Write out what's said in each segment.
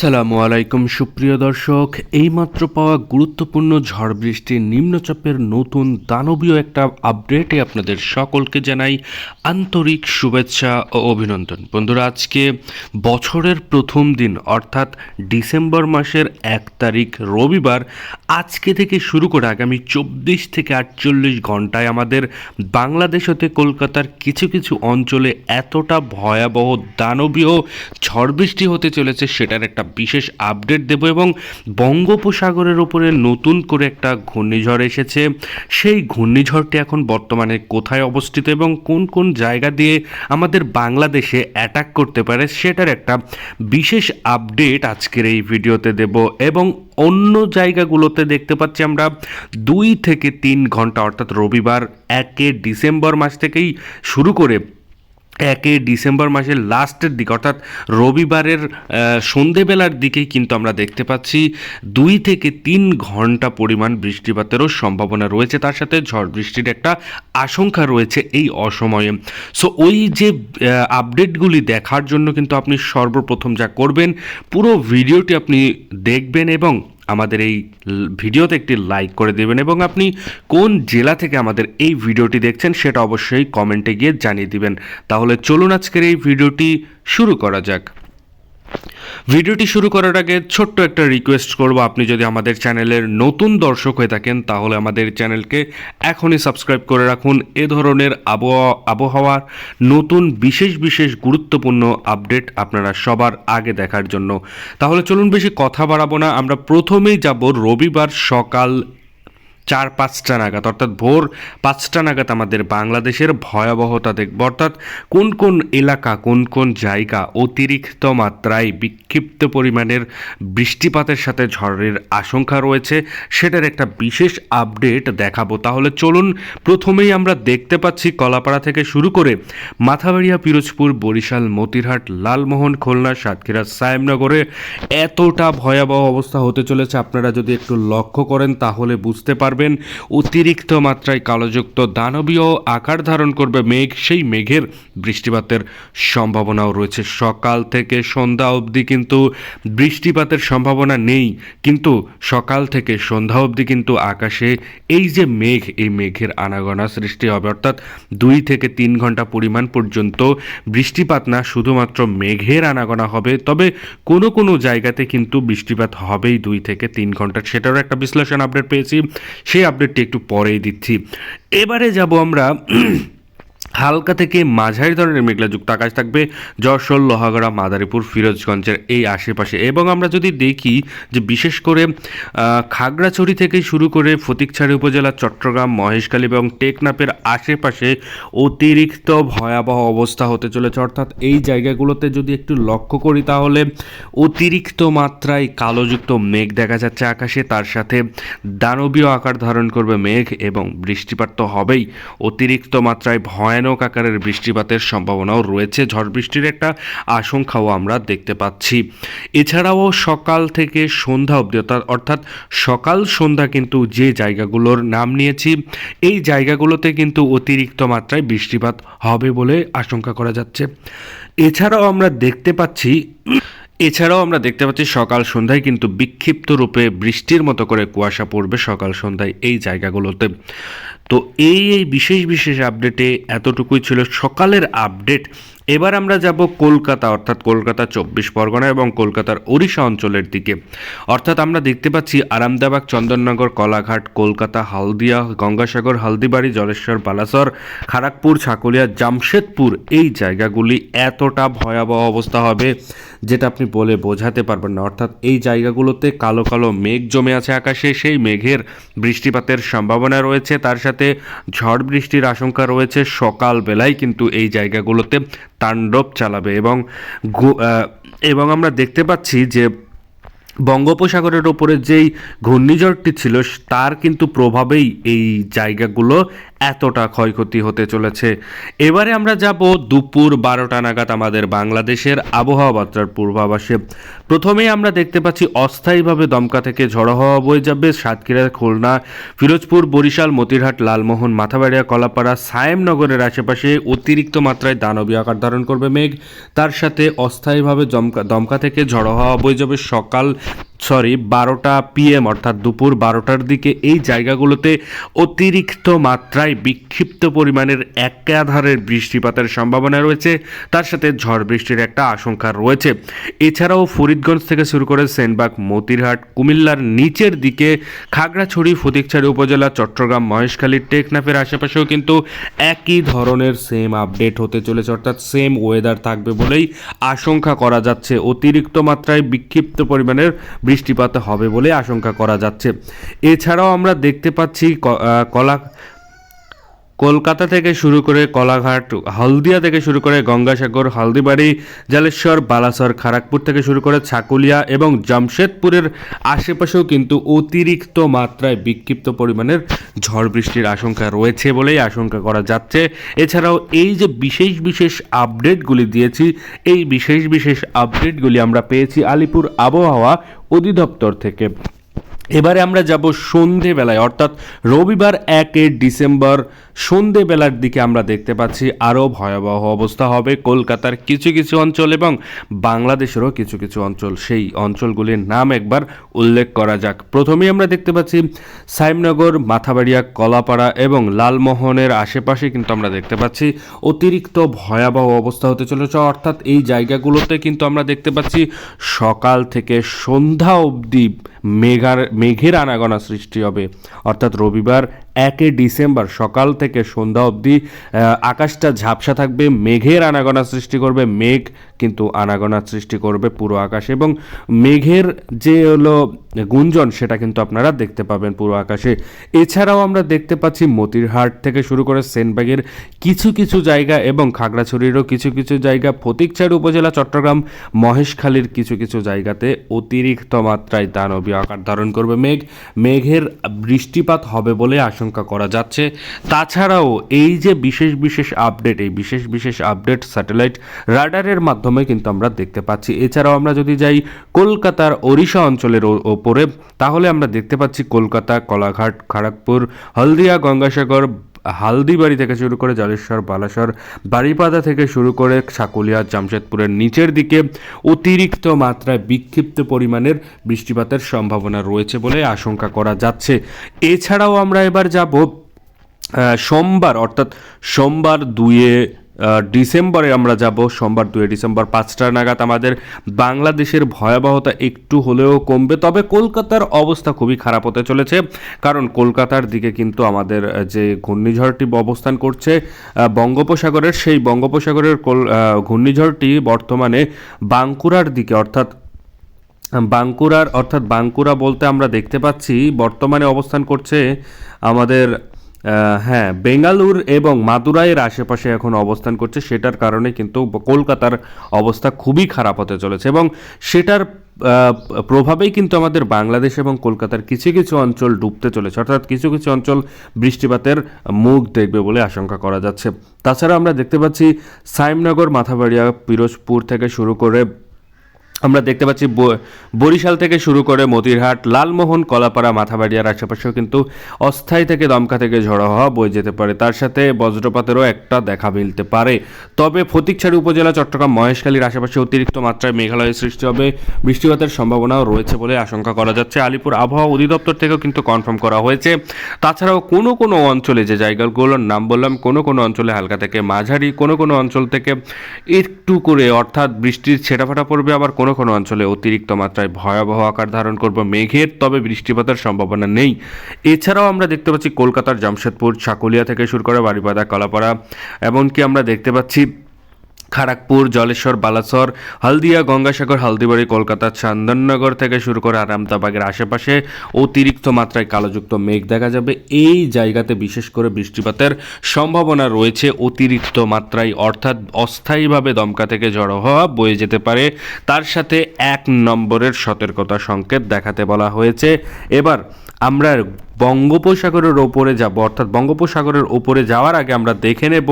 আসসালামু আলাইকুম, সুপ্রিয় দর্শক। এইমাত্র পাওয়া গুরুত্বপূর্ণ ঝড় বৃষ্টির নিম্নচাপের নতুন দানবীয় একটা আপডেটে আপনাদের সকলকে জানাই আন্তরিক শুভেচ্ছা ও অভিনন্দন। বন্ধুরা, আজকে বছরের প্রথম দিন, অর্থাৎ ডিসেম্বর মাসের এক তারিখ রবিবার, আজকে থেকে শুরু করে আগামী চব্বিশ থেকে আটচল্লিশ ঘন্টায় আমাদের বাংলাদেশ হতে কলকাতার কিছু কিছু অঞ্চলে এতটা ভয়াবহ দানবীয় ঝড় বৃষ্টি হতে চলেছে, সেটার একটা বিশেষ আপডেট দেব এবং বঙ্গোপসাগরের ওপরে নতুন করে একটা ঘূর্ণিঝড় এসেছে। সেই ঘূর্ণিঝড়টি এখন বর্তমানে কোথায় অবস্থিত এবং কোন কোন জায়গা দিয়ে আমাদের বাংলাদেশে অ্যাটাক করতে পারে সেটার একটা বিশেষ আপডেট আজকের এই ভিডিওতে দেব এবং অন্য জায়গাগুলোতে দেখতে পাচ্ছি আমরা দুই থেকে তিন ঘণ্টা অর্থাৎ রবিবার একে ডিসেম্বর মাস থেকেই শুরু করে একে ডিসেম্বর মাসের লাস্টের দিকে, অর্থাৎ রবিবারের সন্ধেবেলার দিকেই কিন্তু আমরা দেখতে পাচ্ছি দুই থেকে তিন ঘণ্টা পরিমাণ বৃষ্টিপাতেরও সম্ভাবনা রয়েছে। তার সাথে ঝড় বৃষ্টির একটা আশঙ্কা রয়েছে এই অসময়ে। সো ওই যে আপডেটগুলি দেখার জন্য কিন্তু আপনি সর্বপ্রথম যা করবেন, পুরো ভিডিওটি আপনি দেখবেন এবং আমাদের এই ভিডিওতে একটি লাইক করে দেবেন এবং আপনি কোন জেলা থেকে আমাদের এই ভিডিওটি দেখছেন সেটা অবশ্যই কমেন্টে গিয়ে জানিয়ে দিবেন। তাহলে চলুন আজকের এই ভিডিওটি শুরু করা যাক। ভিডিওটি শুরু করার আগে ছোট্ট একটা রিকোয়েস্ট করব। আপনি যদি আমাদের চ্যানেলের নতুন দর্শক হয়ে থাকেন, তাহলে আমাদের চ্যানেলকে এখনই সাবস্ক্রাইব করে রাখুন। এ ধরনের আবহাওয়া, আবহাওয়ার নতুন বিশেষ বিশেষ গুরুত্বপূর্ণ আপডেট আপনারা সবার আগে দেখার জন্য। তাহলে চলুন বেশি কথা বাড়াবো না। আমরা প্রথমেই যাব রবিবার সকাল চার পাঁচটা নাগাদ, অর্থাৎ ভোর পাঁচটা নাগাদ আমাদের বাংলাদেশের ভয়াবহতা দেখব। অর্থাৎ কোন কোন এলাকা, কোন কোন জায়গা অতিরিক্ত মাত্রায় বিক্ষিপ্ত পরিমাণের বৃষ্টিপাতের সাথে ঝড়ের আশঙ্কা রয়েছে, সেটার একটা বিশেষ আপডেট দেখাবো। তাহলে চলুন প্রথমেই আমরা দেখতে পাচ্ছি কলাপাড়া থেকে শুরু করে মাথাবাড়িয়া, পিরোজপুর, বরিশাল, মতিরহাট, লালমোহন, খুলনা, সাতক্ষীরা, সায়েমনগরে এতটা ভয়াবহ অবস্থা হতে চলেছে। আপনারা যদি একটু লক্ষ্য করেন তাহলে বুঝতে পারবেন অতিরিক্ত মাত্রায় কালোযুক্ত দানবীয় আকার ধারণ করবে মেঘ সেই মেঘের বৃষ্টিপাতের সম্ভাবনাও রয়েছে। সকাল থেকে সন্ধ্যা অবধি কিন্তু বৃষ্টিপাতের সম্ভাবনা নেই। কিন্তু সকাল থেকে সন্ধ্যা অবধি কিন্তু আকাশে এই যে মেঘ, এই মেঘের আনাগোনা সৃষ্টি হবে। অর্থাৎ দুই থেকে তিন ঘণ্টা পরিমাণ পর্যন্ত বৃষ্টিপাত না শুধুমাত্র মেঘের আনাগোনা হবে, তবে কোনো কোনো জায়গাতে কিন্তু বৃষ্টিপাত হবেই দুই থেকে তিন ঘণ্টা। সেটারও একটা বিশ্লেষণ আপডেট পেয়েছি। সেই আপডেটটি একটু পরেই দিচ্ছি। এবারে যাব আমরা হালকা থেকে মাঝারি ধরনের মেঘলাযুক্ত আকাশ থাকবে, যশোর, লোহাগড়া, মাদারীপুর ফিরোজগঞ্জের এই আশেপাশে। এবং আমরা যদি দেখি যে বিশেষ করে খাগড়াছড়ি থেকে শুরু করে ফটিকছড়ি উপজেলা, চট্টগ্রাম, মহেশখালী এবং টেকনাপের আশেপাশে অতিরিক্ত ভয়াবহ অবস্থা হতে চলেছে। অর্থাৎ এই জায়গাগুলোতে যদি একটু লক্ষ্য করি তাহলে অতিরিক্ত মাত্রায় কালোযুক্ত মেঘ দেখা যাচ্ছে আকাশে। তার সাথে দানবীয় আকার ধারণ করবে মেঘ এবং বৃষ্টিপাত তো হবেই। অতিরিক্ত মাত্রায় ভয়ানক আকারের বৃষ্টিপাতের সম্ভাবনাও রয়েছে। ঝড় বৃষ্টির একটা আশঙ্কাও আমরা দেখতে পাচ্ছি। এছাড়াও সকাল থেকে সন্ধ্যা অবধি অর্থাৎ সকাল সন্ধ্যা কিন্তু যে জায়গাগুলোর নাম নিয়েছি, এই জায়গাগুলোতে কিন্তু অতিরিক্ত মাত্রায় বৃষ্টিপাত হবে বলে আশঙ্কা করা যাচ্ছে। এছাড়াও আমরা দেখতে পাচ্ছি এছাড়াও আমরা দেখতে পাচ্ছি সকাল সন্ধ্যায় কিন্তু বিক্ষিপ্ত রূপে বৃষ্টির মতো করে কুয়াশা পড়বে সকাল সন্ধ্যায় এই জায়গাগুলোতে। তো এই এই বিশেষ বিশেষ আপডেটে এতটুকুই ছিল। সকালের আপডেট এবার আমরা যাব কলকাতা, অর্থাৎ কলকাতা চব্বিশ পরগনা এবং কলকাতার ওড়িশা অঞ্চলের দিকে। অর্থাৎ আমরা দেখতে পাচ্ছি আরামদাবাগ চন্দননগর, কলাঘাট, কলকাতা, হালদিয়া, গঙ্গাসাগর, হালদিবাড়ি, জলেশ্বর, বালাসর খড়গপুর ছাকলিয়া, জামশেদপুর। এই জায়গাগুলি এতটা ভয়াবহ অবস্থা হবে যেটা আপনি বলে বোঝাতে পারবেন না। অর্থাৎ এই জায়গাগুলোতে কালো কালো মেঘ জমে আছে আকাশে, সেই মেঘের বৃষ্টিপাতের সম্ভাবনা রয়েছে। তার সাথে ঝড় বৃষ্টির আশঙ্কা রয়েছে সকাল বেলায় কিন্তু এই জায়গাগুলোতে তাণ্ডব চালাবে এবং এবং আমরা দেখতে পাচ্ছি যে বঙ্গোপসাগরের ওপরে যেই ঘূর্ণিঝড়টি ছিল, তার কিন্তু প্রভাবেই এই জায়গাগুলো এতটা ক্ষয়ক্ষতি হতে চলেছে। এবারে আমরা যাব দুপুর বারোটা নাগাদ আমাদের বাংলাদেশের আবহাওয়া বার্তার পূর্বাভাসে। প্রথমেই আমরা দেখতে পাচ্ছি, অস্থায়ীভাবে দমকা থেকে ঝড়ো হওয়া বয়ে যাবে সাতক্ষীরা খুলনা, ফিরোজপুর, বরিশাল, মতিরহাট, লালমোহন, মাথাবাড়িয়া, কলাপাড়া, সায়েমনগরের আশেপাশে অতিরিক্ত মাত্রায় দানবীয় আকার ধারণ করবে মেঘ। তার সাথে অস্থায়ীভাবে দমকা দমকা থেকে ঝড়ো হওয়া বয়ে যাবে সকাল সরি, বারোটা পিএম অর্থাৎ দুপুর বারোটার দিকে এই জায়গাগুলোতে অতিরিক্ত মাত্রায় বিক্ষিপ্ত পরিমাণের একাধারের বৃষ্টিপাতের সম্ভাবনা রয়েছে। তার সাথে ঝড় বৃষ্টির একটা আশঙ্কা রয়েছে। এছাড়াও ফরিদগঞ্জ থেকে শুরু করে সেনবাগ, মতিরহাট, কুমিল্লার নিচের দিকে খাগড়াছড়ি ফটিকছড়ি উপজেলা, চট্টগ্রাম, মহেশখালী, টেকনাফের আশেপাশেও কিন্তু একই ধরনের সেম আপডেট হতে চলেছে, অর্থাৎ সেম ওয়েদার থাকবে বলেই আশঙ্কা করা যাচ্ছে। অতিরিক্ত মাত্রায় বিক্ষিপ্ত পরিমাণের বৃষ্টিপাত হবে বলে আশঙ্কা করা যাচ্ছে। এছাড়াও আমরা দেখতে পাচ্ছি কলা কলকাতা থেকে শুরু করে কলাঘাট, হলদিয়া থেকে শুরু করে গঙ্গাসাগর, হলদিবাড়ি, জালেশ্বর, বালাসর খড়গপুর থেকে শুরু করে ছাকুলিয়া এবং জামশেদপুরের আশেপাশেও কিন্তু অতিরিক্ত মাত্রায় বিক্ষিপ্ত পরিমাণের ঝড় বৃষ্টির আশঙ্কা রয়েছে বলেই আশঙ্কা করা যাচ্ছে। এছাড়াও এই যে বিশেষ বিশেষ আপডেটগুলি দিয়েছি, এই বিশেষ বিশেষ আপডেটগুলি আমরা পেয়েছি আলিপুর আবহাওয়া অধিদপ্তর থেকে। এবারে আমরা যাব সন্ধেবেলায়, অর্থাৎ রবিবার একে ডিসেম্বর সন্ধেবেলার দিকে আমরা দেখতে পাচ্ছি আরও ভয়াবহ অবস্থা হবে। কলকাতার কিছু কিছু অঞ্চল এবং বাংলাদেশেরও কিছু কিছু অঞ্চল। সেই অঞ্চলগুলির নাম একবার উল্লেখ করা যাক। প্রথমেই আমরা দেখতে পাচ্ছি সাইমনগর, মাথাবাড়িয়া, কলাপাড়া এবং লালমোহনের আশেপাশে কিন্তু আমরা দেখতে পাচ্ছি অতিরিক্ত ভয়াবহ অবস্থা হতে চলেছে। অর্থাৎ এই জায়গাগুলোতে কিন্তু আমরা দেখতে পাচ্ছি সকাল থেকে সন্ধ্যা অবধি মেঘার, মেঘের আনাগোনা সৃষ্টি হবে। অর্থাৎ রবিবার, একে ডিসেম্বর সকাল থেকে সন্ধ্যা অবধি আকাশটা ঝাপসা থাকবে মেঘের আনাগোনা সৃষ্টি করবে মেঘ কিন্তু আনাগোনা সৃষ্টি করবে পুরো আকাশে এবং মেঘের যে হলো গুঞ্জন, সেটা কিন্তু আপনারা দেখতে পাবেন পুরো আকাশে। এছাড়াও আমরা দেখতে পাচ্ছি মতিরহাট থেকে শুরু করে সেনবাগের কিছু কিছু জায়গা এবং খাগড়াছড়িরও কিছু কিছু জায়গা। ফটিকছড়ি উপজেলা, চট্টগ্রাম, মহেশখালীর কিছু কিছু জায়গাতে অতিরিক্ত মাত্রায় দানবীয় আকার ধারণ করবে মেঘ। মেঘের বৃষ্টিপাত হবে বলে আশঙ্কা করা যাচ্ছে। তাছাড়াও এই যে বিশেষ বিশেষ আপডেট, এই বিশেষ বিশেষ আপডেট স্যাটেলাইট রাডারের মাধ্যমে কিন্তু আমরা দেখতে পাচ্ছি। এছাড়াও আমরা যদি যাই কলকাতার ওড়িশা অঞ্চলের ওপরে, তাহলে আমরা দেখতে পাচ্ছি কলকাতা, কলাঘাট, খড়গপুর, হলদিয়া, গঙ্গাসাগর, হালদিবাড়ি থেকে শুরু করে জলেশ্বর, বালাসর বাড়িপাদা থেকে শুরু করে সাকুলিয়া জামশেদপুরের নিচের দিকে অতিরিক্ত মাত্রায় বিক্ষিপ্ত পরিমাণের বৃষ্টিপাতের সম্ভাবনা রয়েছে বলে আশঙ্কা করা যাচ্ছে। এছাড়াও আমরা এবার যাব সোমবার, অর্থাৎ সোমবার দুয়ে ডিসেম্বরে আমরা যাব, সোমবার দুয়ে ডিসেম্বর পাঁচটা নাগাদ আমাদের বাংলাদেশের ভয়াবহতা একটু হলেও কমবে, তবে কলকাতার অবস্থা খুবই খারাপ হতে চলেছে। কারণ কলকাতার দিকে কিন্তু আমাদের যে ঘূর্ণিঝড়টি অবস্থান করছে বঙ্গোপসাগরের, সেই বঙ্গোপসাগরের ঘূর্ণিঝড়টি বর্তমানে বাঁকুড়ার দিকে, অর্থাৎ বাঁকুড়ার, অর্থাৎ বাঁকুড়া বলতে আমরা দেখতে পাচ্ছি, বর্তমানে অবস্থান করছে আমাদের হ্যাঁ বেঙ্গালুর এবং মাদুরাইয়ের আশেপাশে এখন অবস্থান করছে, সেটার কারণে কিন্তু কলকাতার অবস্থা খুবই খারাপ হতে চলেছে এবং সেটার প্রভাবেই কিন্তু আমাদের বাংলাদেশ এবং কলকাতার কিছু কিছু অঞ্চল ডুবতে চলেছে। অর্থাৎ কিছু কিছু অঞ্চল বৃষ্টিপাতের মুখ দেখবে বলে আশঙ্কা করা যাচ্ছে। তাছাড়া আমরা দেখতে পাচ্ছি, সাইমনগর, মাথাবাড়িয়া, পিরোজপুর থেকে শুরু করে আমরা দেখতে পাচ্ছি বরিশাল থেকে শুরু করে মতিরহাট, লালমোহন, কলাপাড়া, মাথাবাড়িয়ার আশেপাশেও কিন্তু অস্থায়ী থেকে দমকা থেকে ঝড়ো হওয়া বয়ে যেতে পারে। তার সাথে বজ্রপাতেরও একটা দেখা মিলতে পারে। তবে ফটিকছড়ি উপজেলা, চট্টগ্রাম, মহেশখালীর আশেপাশে অতিরিক্ত মাত্রায় মেঘালয়ের সৃষ্টি হবে। বৃষ্টিপাতের সম্ভাবনাও রয়েছে বলে আশঙ্কা করা যাচ্ছে। আলিপুর আবহাওয়া অধিদপ্তর থেকেও কিন্তু কনফার্ম করা হয়েছে। তাছাড়াও কোনো কোনো অঞ্চলে যে জায়গাগুলোর নাম বললাম, কোনো কোনো অঞ্চলে হালকা থেকে মাঝারি, কোনো কোনো অঞ্চল থেকে একটু করে অর্থাৎ বৃষ্টির ছেটাফাটা পড়বে, আবার কোনো কোনো কোনো অঞ্চলে অতিরিক্ত মাত্রায় ভয়াবহ আকার ধারণ করবে মেঘের, তবে বৃষ্টিপাতের সম্ভাবনা নেই। এছাড়াও আমরা দেখতে পাচ্ছি কলকাতার জামশেদপুর ছাকুলিয়া থেকে শুরু করে বাড়িপাদা কলাপাড়া, এমনকি আমরা দেখতে পাচ্ছি খড়গপুর জলেশ্বর, বালাসর, হলদিয়া, গঙ্গাসাগর, হলদিবাড়ি, কলকাতা, চান্দননগর থেকে শুরু করে আরামদাবাগের আশেপাশে অতিরিক্ত মাত্রায় কালোযুক্ত মেঘ দেখা যাবে। এই জায়গাতে বিশেষ করে বৃষ্টিপাতের সম্ভাবনা রয়েছে অতিরিক্ত মাত্রায়। অর্থাৎ অস্থায়ীভাবে দমকা থেকে জড়ো হওয়া বয়ে যেতে পারে। তার সাথে এক নম্বরের সতর্কতা সংকেত দেখাতে বলা হয়েছে। এবার আমরা বঙ্গোপসাগরের ওপরে যাব, অর্থাৎ বঙ্গোপসাগরের ওপরে যাওয়ার আগে আমরা দেখে নেব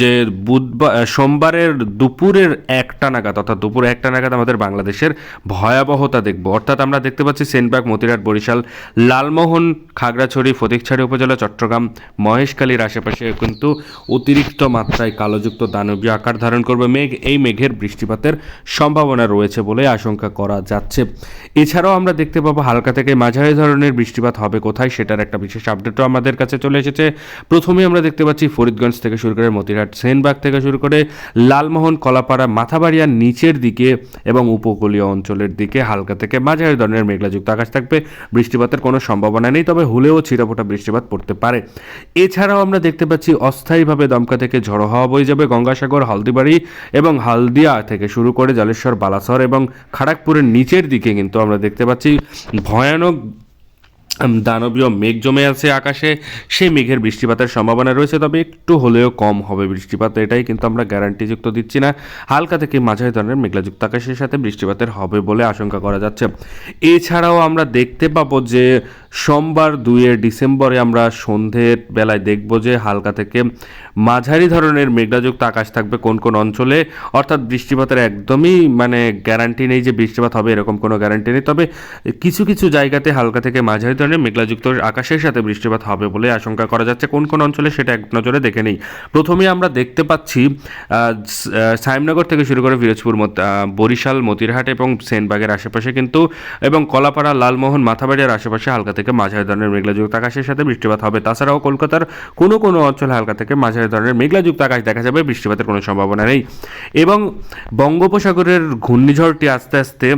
যে বুধবার সোমবারের দুপুরের একটা নাগাদ, অর্থাৎ দুপুর একটা নাগাদ আমাদের বাংলাদেশের ভয়াবহতা দেখব। অর্থাৎ আমরা দেখতে পাচ্ছি সেনবাগ মতিরাট বরিশাল, লালমোহন, খাগড়াছড়ি ফটিকছড়ি উপজেলা, চট্টগ্রাম, মহেশখালীর আশেপাশে কিন্তু অতিরিক্ত মাত্রায় কালোযুক্ত দানবীয় আকার ধারণ করবে মেঘ। এই মেঘের বৃষ্টিপাতের সম্ভাবনা রয়েছে বলে আশঙ্কা করা যাচ্ছে। এছাড়াও আমরা দেখতে পাবো হালকা থেকে মাঝারি ধরনের বৃষ্টিপাত হবে। কোথায়? সেটার একটা বিশেষ আপডেটও আমাদের কাছে চলে এসেছে। প্রথমে আমরা দেখতে পাচ্ছি ফরিদগঞ্জ থেকে শুরু করে মতিরহাট, সেনবাগ থেকে শুরু করে লালমোহন, কলাপাড়া, মাথাবাড়িয়ার নিচের দিকে এবং উপকূলীয় অঞ্চলের দিকে হালকা থেকে মাঝারি ধরনের মেঘলাযুক্ত আকাশ থাকবে। বৃষ্টিপাতের কোনো সম্ভাবনা নেই, তবে হলেও ছিটাফোটা বৃষ্টিপাত পড়তে পারে। এছাড়াও আমরা দেখতে পাচ্ছি অস্থায়ীভাবে দমকা থেকে ঝড়ো হওয়া বয়ে যাবে গঙ্গাসাগর, হলদিবাড়ি এবং হালদিয়া থেকে শুরু করে জলেশ্বর, বালাসর এবং খড়গপুরের নিচের দিকে কিন্তু আমরা দেখতে পাচ্ছি ভয়ানক দানবীয় মেঘ জমে আছে আকাশে, সেই মেঘের বৃষ্টিপাতের সম্ভাবনা রয়েছে, তবে একটু হলেও কম হবে বৃষ্টিপাত, এটাই কিন্তু আমরা গ্যারান্টিযুক্ত দিচ্ছি না। হালকা থেকে মাঝারি ধরনের মেঘলাযুক্ত আকাশের সাথে বৃষ্টিপাতের হবে বলে আশঙ্কা করা যাচ্ছে। এছাড়াও আমরা দেখতে পাবো যে, সোমবার দুইয়ে ডিসেম্বরে আমরা সন্ধ্যের বেলায় দেখব যে, হালকা থেকে মাঝারি ধরনের মেঘলাযুক্ত আকাশ থাকবে কোন কোন অঞ্চলে। অর্থাৎ বৃষ্টিপাতের একদমই মানে গ্যারান্টি নেই যে বৃষ্টিপাত হবে, এরকম কোনো গ্যারান্টি নেই। তবে কিছু কিছু জায়গাতে হালকা থেকে মাঝারি ধরনের মেঘলাযুক্ত আকাশের সাথে বৃষ্টিপাত হবে বলে আশঙ্কা করা যাচ্ছে। কোন কোন অঞ্চলে সেটা এক নজরে দেখে নেই। প্রথমে আমরা দেখতে পাচ্ছি সাইমনগর থেকে শুরু করে পিরোজপুর মত- বরিশাল, মতিরহাট এবং সেনবাগের আশেপাশে কিন্তু, এবং কলাপাড়া, লালমোহন, মাথাবাড়িয়ার আশেপাশে হালকা থেকে মাঝারি ধরনের মেঘলাযুক্ত আকাশের সাথে বৃষ্টিপাত হবে। তাছাড়াও কলকাতার কোনো কোনো অঞ্চলে হালকা থেকে মাঝারি ধরনের মেঘলাযুক্ত আকাশ দেখা যাবে, বৃষ্টিপাতের কোনো সম্ভাবনা নেই। এবং বঙ্গোপসাগরের ঘূর্ণিঝড়টি আস্তে আস্তে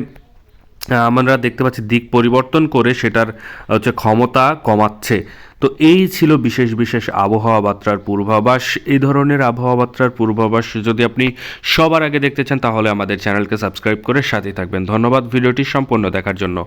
আমরা দেখতে পাচ্ছি দিক পরিবর্তন করে সেটার হচ্ছে ক্ষমতা কমাচ্ছে। তো এই ছিল বিশেষ বিশেষ আবহাওয়া বার্তার পূর্বাভাস। এই ধরনের আবহাওয়া বার্তার পূর্বাভাস যদি আপনি সবার আগে দেখতে চান, তাহলে আমাদের চ্যানেলকে সাবস্ক্রাইব করে সাথেই থাকবেন। ধন্যবাদ, ভিডিওটি সম্পূর্ণ দেখার জন্য।